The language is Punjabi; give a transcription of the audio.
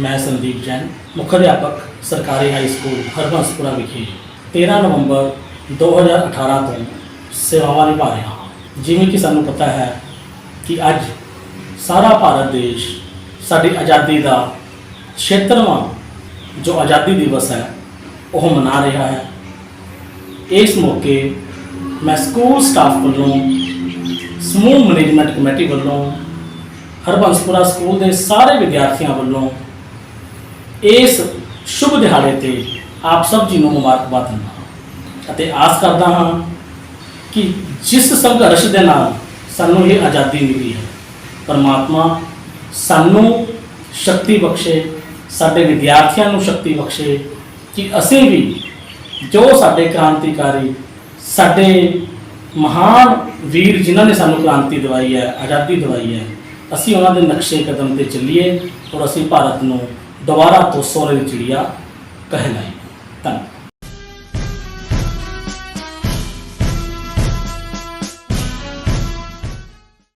ਮੈਂ ਸੰਦੀਪ ਜੈਨ, ਮੁੱਖ ਅਧਿਆਪਕ, ਸਰਕਾਰੀ ਹਾਈ ਸਕੂਲ ਹਰਬੰਸਪੁਰਾ ਵਿਖੇ। 13 ਨਵੰਬਰ 2018 ਤੋਂ ਸੇਵਾਵਾਂ ਨਿਭਾ ਰਿਹਾ ਹਾਂ। ਜਿਵੇਂ ਕਿ ਸਾਨੂੰ ਪਤਾ ਹੈ ਕਿ ਅੱਜ ਸਾਰਾ ਭਾਰਤ ਦੇਸ਼ ਸਾਡੀ ਆਜ਼ਾਦੀ ਦਾ 76ਵਾਂ ਜੋ ਆਜ਼ਾਦੀ ਦਿਵਸ ਹੈ, ਉਹ ਮਨਾ ਰਿਹਾ ਹੈ। ਇਸ ਮੌਕੇ ਮੈਂ ਸਕੂਲ ਸਟਾਫ ਵੱਲੋਂ, ਸਮੂਹ ਮੈਨੇਜਮੈਂਟ ਕਮੇਟੀ ਵੱਲੋਂ, ਹਰਬੰਸਪੁਰਾ ਸਕੂਲ ਦੇ ਸਾਰੇ ਵਿਦਿਆਰਥੀਆਂ ਵੱਲੋਂ ਇਸ ਸ਼ੁਭ ਦਿਹਾੜੇ ਤੇ ਆਪ ਸਭ ਜੀ ਨੂੰ ਮੁਬਾਰਕਬਾਦ ਦਿੰਦਾ ਹਾਂ। ਅਤੇ ਆਸ ਕਰਦਾ ਹਾਂ ਕਿ ਜਿਸ ਸੰਘਰਸ਼ ਦੇ ਨਾਲ ਸਾਨੂੰ ਇਹ ਆਜ਼ਾਦੀ ਮਿਲੀ ਹੈ, ਪਰਮਾਤਮਾ ਸਾਨੂੰ ਸ਼ਕਤੀ ਬਖਸ਼ੇ, ਸਾਡੇ ਵਿਦਿਆਰਥੀਆਂ ਨੂੰ ਸ਼ਕਤੀ ਬਖਸ਼ੇ ਕਿ ਅਸੀਂ ਵੀ ਜੋ ਸਾਡੇ ਕ੍ਰਾਂਤੀਕਾਰੀ, ਸਾਡੇ ਮਹਾਨ ਵੀਰ ਜਿਨ੍ਹਾਂ ਨੇ ਸਾਨੂੰ ਕ੍ਰਾਂਤੀ ਦਿਵਾਈ ਹੈ, ਆਜ਼ਾਦੀ ਦਿਵਾਈ ਹੈ, ਅਸੀਂ ਉਹਨਾਂ ਦੇ ਨਕਸ਼ੇ ਕਦਮ ਤੇ ਚੱਲੀਏ ਔਰ ਅਸੀਂ ਭਾਰਤ ਨੂੰ ਦੁਬਾਰਾ ਤੋਂ ਸੋਨੇ ਦੀ ਚਿੜੀਆ ਕਹਿਲਾਈਏ